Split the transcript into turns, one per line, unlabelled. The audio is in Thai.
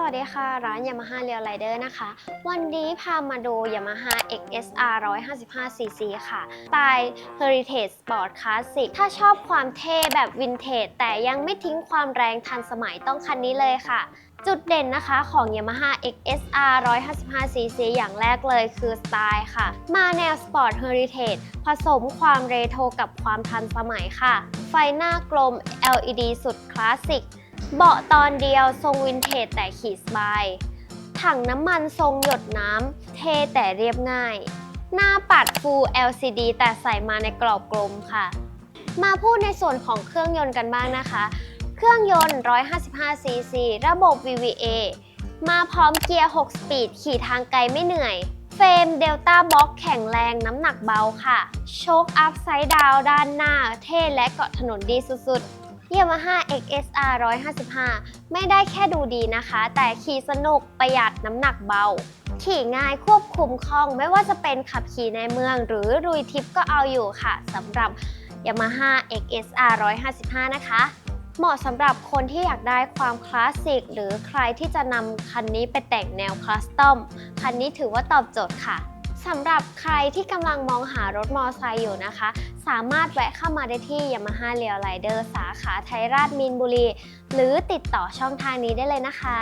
สวัสดีค่ะ ร้าน Yamaha r e a l Rider นะคะ วันนี้พามาดู Yamaha XSR 155cc ค่ะสไตล์ Heritage Sport Classic ถ้าชอบความเท่แบบวินเทจแต่ยังไม่ทิ้งความแรงทันสมัยต้องคันนี้เลยค่ะ จุดเด่นนะคะของ Yamaha XSR 155cc อย่างแรกเลยคือสไตล์ค่ะ มาแนว Sport Heritage ผสมความเรโทรกับความทันสมัยค่ะ ไฟหน้ากลม LED สุดคลาสสิก เบาะตอนเดียวทรงวินเทจแต่ขี่สบาย ถังน้ำมันทรงหยดน้ำเทแต่เรียบง่าย หน้าปัด Full LCD แต่ใส่มาในกรอบกลมค่ะ มาพูดในส่วนของเครื่องยนต์กันบ้างนะคะ เครื่องยนต์ 155cc ระบบ VVA มาพร้อมเกียร์ 6 สปีด ขี่ทางไกลไม่เหนื่อย เฟรม Delta Box แข็งแรงน้ำหนักเบาค่ะ โชคอัพไซด์ดาวด้านหน้า เท่และเกาะถนนดีสุดๆ Yamaha XSR 155 ไม่ได้แค่ดูดีนะคะ แต่ขี่สนุกประหยัดน้ำหนักเบา ขี่ง่ายควบคุมคล่องไม่ว่าจะเป็นขับขี่ในเมือง หรือลุยทิปก็เอาอยู่ค่ะสำหรับ Yamaha XSR 155 นะคะเหมาะสำหรับคนที่อยากได้ความคลาสสิก หรือใครที่จะนำคันนี้ไปแต่งแนวคัสตอม คันนี้ถือว่าตอบโจทย์ค่ะ สำหรับใครที่กำลังมองหารถมอเตอร์ไซค์อยู่นะคะ สามารถแวะเข้ามาได้ที่ Yamaha r e a l Rider สาขาไทยราชมีนบุรี หรือติดต่อช่องทางนี้ได้เลยนะคะ